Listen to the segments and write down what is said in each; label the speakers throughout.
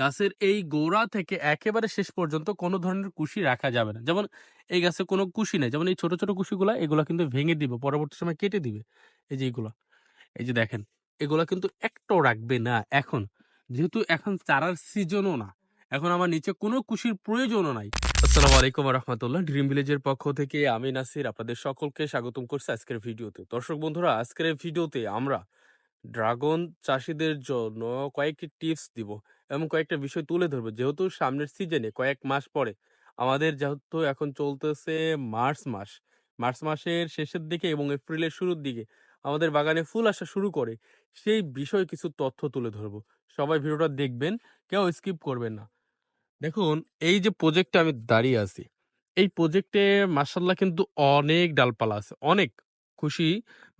Speaker 1: গাছের এই গোড়া থেকে একেবারে শেষ পর্যন্ত কোনো ধরনের কুশি রাখা যাবে না। যেমন এই গাছে কোনো কুশি নেই। যেমন এই ছোট ছোট কুশিগুলা, এগুলো কিন্তু ভেঙে দিবে, পরবর্তী সময় কেটে দিবে। এই যে এইগুলো এই যে দেখেন, এগুলো কিন্তু একটাও রাখবে না এখন। যেহেতু এখন চারার সিজনও না, এখন আমার নিচে কোনো কুশির প্রয়োজনও নাই। আসসালামু আলাইকুম রহমতুল্লাহ ড্রিম ভিলেজের পক্ষ থেকে আমি নাসির, আপনাদের সকলকে স্বাগতম করছি আজকের ভিডিওতে। দর্শক বন্ধুরা, আজকের ভিডিওতে আমরা ড্রাগন চাষিদের জন্য কয়েকটি টিপস দিব এবং কয়েকটা বিষয় তুলে ধরবো। যেহেতু সামনের সিজনে কয়েক মাস পরে, আমাদের যেহেতু এখন চলতেছে মার্চ মাস, মার্চ মাসের শেষের দিকে এবং এপ্রিলের শুরুর দিকে আমাদের বাগানে ফুল আসা শুরু করে, সেই বিষয়ে কিছু তথ্য তুলে ধরবো। সবাই ভিডিওটা দেখবেন, কেউ স্কিপ করবেন না। দেখুন, এই যে প্রজেক্টে আমি দাঁড়িয়ে আছি, এই প্রজেক্টে মার্শাল্লাহ কিন্তু অনেক ডালপালা আছে, অনেক। খুশি।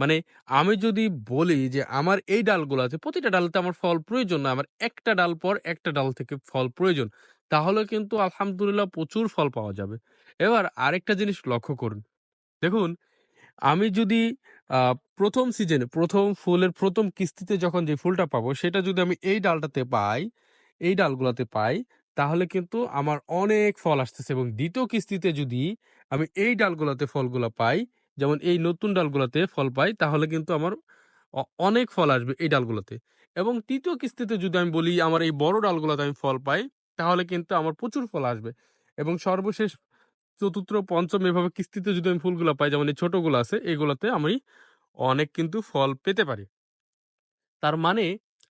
Speaker 1: মানে আমি যদি বলি যে আমার এই ডালগুলো আছে, প্রতিটা ডালতে আমার ফল প্রয়োজন না, আমার একটা ডাল পর একটা ডাল থেকে ফল প্রয়োজন, তাহলে কিন্তু আলহামদুলিল্লাহ প্রচুর ফল পাওয়া যাবে। এবার আরেকটা জিনিস লক্ষ্য করুন। দেখুন, আমি যদি প্রথম সিজনে, প্রথম ফুলের প্রথম কিস্তিতে যখন যে ফুলটা পাবো, সেটা যদি আমি এই ডালটাতে পাই, এই ডালগুলোতে পাই, তাহলে কিন্তু আমার অনেক ফল আসতেছে এবং দ্বিতীয় কিস্তিতে যদি আমি এই ডালগুলোতে ফলগুলো পাই যেমন এই নতুন ডালগুলোতে ফল পাই, তাহলে কিন্তু আমার অনেক ফল আসবে এই ডালগুলোতে। এবং তৃতীয় কিস্তিতে যদি আমি বলি আমার এই বড় ডালগুলোতে আমি ফল পাই, তাহলে কিন্তু আমার প্রচুর ফল আসবে। এবং সর্বশেষ চতুর্থ, পঞ্চম এভাবে কিস্তিতে যদি আমি ফুলগুলো পাই, যেমন এই ছোটগুলো আছে, এগুলোতে আমি অনেক কিন্তু ফল পেতে পারি। তার মানে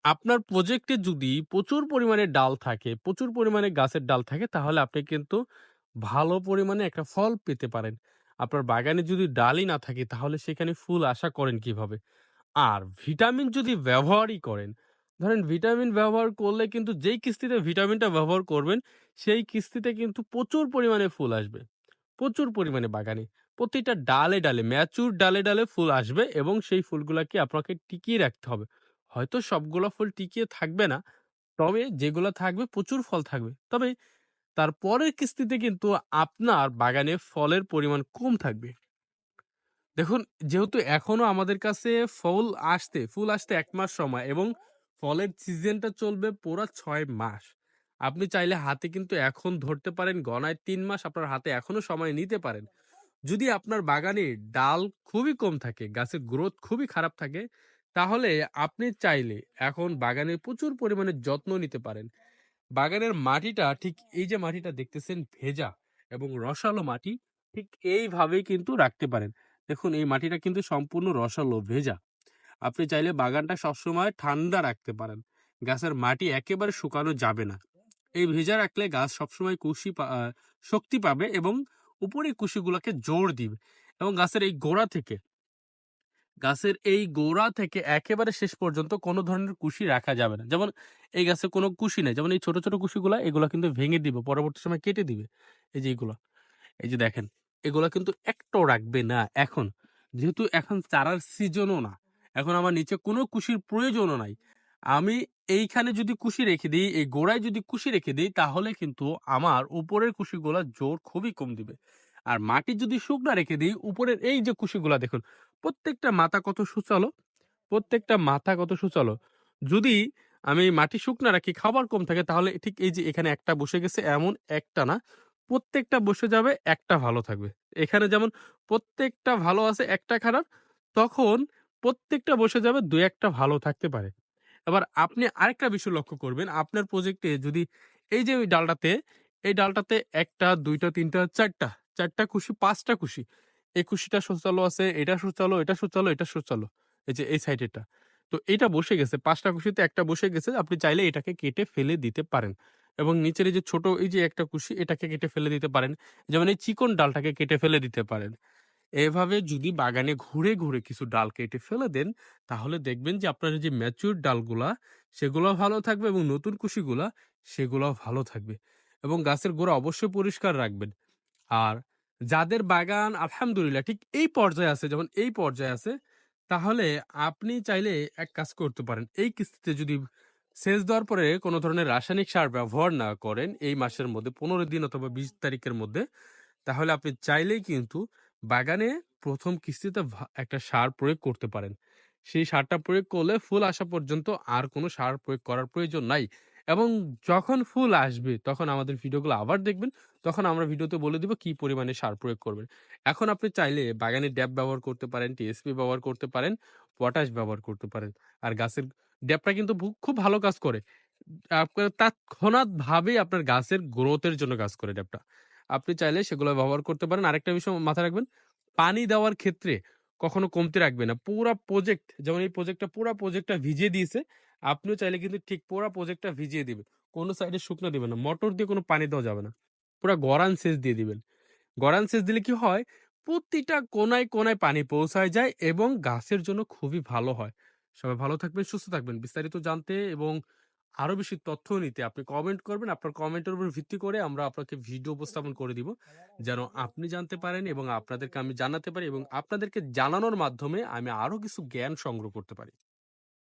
Speaker 1: আপনার প্রজেক্টে যদি প্রচুর পরিমাণে ডাল থাকে, প্রচুর পরিমাণে গাছের ডাল থাকে, তাহলে আপনি কিন্তু ভালো পরিমাণে একটা ফল পেতে পারেন। আপনার বাগানে যদি ডালই না থাকে, তাহলে সেখানে ফুল আশা করেন কীভাবে? আর ভিটামিন যদি ব্যবহারই করেন, ধরেন ভিটামিন ব্যবহার করলে কিন্তু যেই কিস্তিতে ভিটামিনটা ব্যবহার করবেন, সেই কিস্তিতে কিন্তু প্রচুর পরিমাণে ফুল আসবে। প্রচুর পরিমাণে বাগানে। প্রতিটা ডালে ডালে ম্যাচুর ডালে ডালে ফুল আসবে এবং সেই ফুলগুলাকে আপনাকে টিকিয়ে রাখতে হবে। হয়তো সবগুলো ফুল টিকিয়ে থাকবে না, তবে যেগুলো থাকবে, প্রচুর ফল থাকবে। তবে তার পরের কিস্তিতে কিন্তু আপনার বাগানে ফলের পরিমাণ কম থাকবে। দেখুন, যেহেতু এখনও আমাদের কাছে ফল আসতে, ফুল আসতে এক মাস সময় এবং ফলের সিজনটা চলবে পুরো ছয় মাস। আপনি চাইলে হাতে কিন্তু এখন ধরতে পারেন, গনায় তিন মাস আপনার হাতে এখনও সময় নিতে পারেন। যদি আপনার বাগানে ডাল খুবই কম থাকে, গাছের গ্রোথ খুবই খারাপ থাকে, তাহলে আপনি চাইলে এখন বাগানে প্রচুর পরিমাণে যত্ন নিতে পারেন। বাগানের মাটিটা ঠিক এই যে মাটিটা দেখতেছেন ভেজা এবং রসালো মাটি, ঠিক এইভাবেই কিন্তু রাখতে পারেন। দেখুন, এই মাটিটা কিন্তু সম্পূর্ণ রসালো, ভেজা। আপনি চাইলে বাগানটা সবসময় ঠান্ডা রাখতে পারেন। গাছের মাটি একেবারে শুকানো যাবে না। এই ভেজা রাখলে গাছ সবসময় কুশি শক্তি পাবে এবং উপরে কুশিগুলোকে জোর দিবে এবং গাছের এই গোড়া থেকে গাছের এই গোড়া থেকে একেবারে শেষ পর্যন্ত কোনো ধরনের কুশি রাখা যাবে না। যেমন এই গাছে কোনো কুশি নেই। যেমন এই ছোট ছোট কুশিগুলা, এগুলো কিন্তু ভেঙে দিবে, পরবর্তী সময় কেটে দিবে। এই যে এগুলা, এই যে দেখেন, এগুলো কিন্তু একটাও রাখবে না এখন। যেহেতু এখন চারার সিজনও না, এখন আমার নিচে কোনো কুশির প্রয়োজনও নাই। আমি এইখানে যদি কুশি রেখে দিই, এই গোড়ায় যদি কুশি রেখে দিই, তাহলে কিন্তু আমার উপরের কুশিগুলা জোর খুবই কম দিবে। আর মাটি যদি শুকনা রেখে দিই, উপরের এই যে কুশিগুলা দেখুন প্রত্যেকটা মাথা কত সুচালো, প্রত্যেকটা মাথা কত সুচালো। যদি আমি মাটি শুকনা রাখি, খাবার কম থাকে, তাহলে ঠিক এই যে এখানে একটা বসে গেছে, এমন একটা না, প্রত্যেকটা বসে যাবে, একটা ভালো থাকবে। এখানে যেমন প্রত্যেকটা ভালো আছে একটা খারাপ, তখন প্রত্যেকটা বসে যাবে, দু একটা ভালো থাকতে পারে। এবার আপনি আরেকটা বিষয় লক্ষ্য করবেন, আপনার প্রজেক্টে যদি এই যে ওই ডালটাতে, এই ডালটাতে একটা, দুইটা, তিনটা, চারটা চারটা খুশি, পাঁচটা খুশি এই খুশিটা সুচালো আছে, এটা সুচালো এটা সুচালো এটা সুচালো এই যে এই সাইডেরটা তো এটা বসে গেছে, পাঁচটা কুশিতে একটা বসে গেছে, আপনি চাইলে এটাকে কেটে ফেলে দিতে পারেন। এবং নিচের এই যে ছোট এই যে একটা কুশি, এটাকে কেটে ফেলে দিতে পারেন। যেমন এই চিকন ডালটাকে কেটে ফেলে দিতে পারেন। এভাবে যদি বাগানে ঘুরে ঘুরে কিছু ডাল কেটে ফেলে দেন, তাহলে দেখবেন যে আপনার যে ম্যাচিউর ডালগুলা সেগুলো ভালো থাকবে এবং নতুন কুশিগুলা সেগুলো ভালো থাকবে। এবং গাছের গোড়া অবশ্যই পরিষ্কার রাখবেন। আর যাদের বাগান আলহামদুলিল্লাহ ঠিক এই পর্যায়ে আছে যেমন এই পর্যায়ে আছে, তাহলে আপনি চাইলে এক কাজ করতে পারেন। এই কিস্তিতে যদি সেচ দেওয়ার পরে কোনো ধরনের রাসায়নিক সার ব্যবহার না করেন এই মাসের মধ্যে, পনেরো দিন অথবা বিশ তারিখের মধ্যে, তাহলে আপনি চাইলেই কিন্তু বাগানে প্রথম কিস্তিতে একটা সার প্রয়োগ করতে পারেন। সেই সারটা প্রয়োগ করলে ফুল আসা পর্যন্ত আর কোনো সার প্রয়োগ করার প্রয়োজন নাই। এবং যখন ফুল আসবে তখন আমাদের ভিডিওগুলো আবার দেখবেন। তখন আমরা ভিডিওতে বলে দিব কি পরিমাণে সার প্রয়োগ করবেন। এখন আপনি চাইলে বাগানে ড্যাপ ব্যবহার করতে পারেন, টিএসপি ব্যবহার করতে পারেন, পটাশ ব্যবহার করতে পারেন। আর গাছের ড্যাপটা কিন্তু খুব ভালো কাজ করে। আপনার তাৎক্ষণাৎভাবেই আপনার গাছের গ্রোথের জন্য কাজ করে ড্যাপটা। আপনি চাইলে সেগুলো ব্যবহার করতে পারেন। আরেকটা বিষয় মাথায় রাখবেন, পানি দেওয়ার ক্ষেত্রে কখনো কমতে রাখবে না। পুরা প্রজেক্ট যেমন এই প্রজেক্টটা পুরা প্রজেক্টটা ভিজিয়ে দিয়েছে। আপনিও চাইলে কিন্তু ঠিক পুরা প্রজেক্টটা ভিজিয়ে দিবেন। কোনো সাইডে শুকনো দিবেন না। মোটর দিয়ে কোনো পানি দেওয়া যাবে না। পুরা গরান সেচ দিয়ে দিবেন। গরান সেচ দিলে কি হয়? প্রতিটা কোনায় কোনায় পানি পৌঁছায় যায় এবং গাছের জন্য খুবই ভালো হয়। সবাই ভালো থাকবেন, সুস্থ থাকবেন। বিস্তারিত জানতে এবং আরও বেশি তথ্য নিতে আপনি কমেন্ট করবেন। আপনার কমেন্টের উপর ভিত্তি করে আমরা আপনাকে ভিডিও উপস্থাপন করে দিব। যেন আপনি জানতে পারেন এবং আপনাদেরকে আমি জানাতে পারি এবং আপনাদেরকে জানানোর মাধ্যমে আমি আরও কিছু জ্ঞান সংগ্রহ করতে পারি।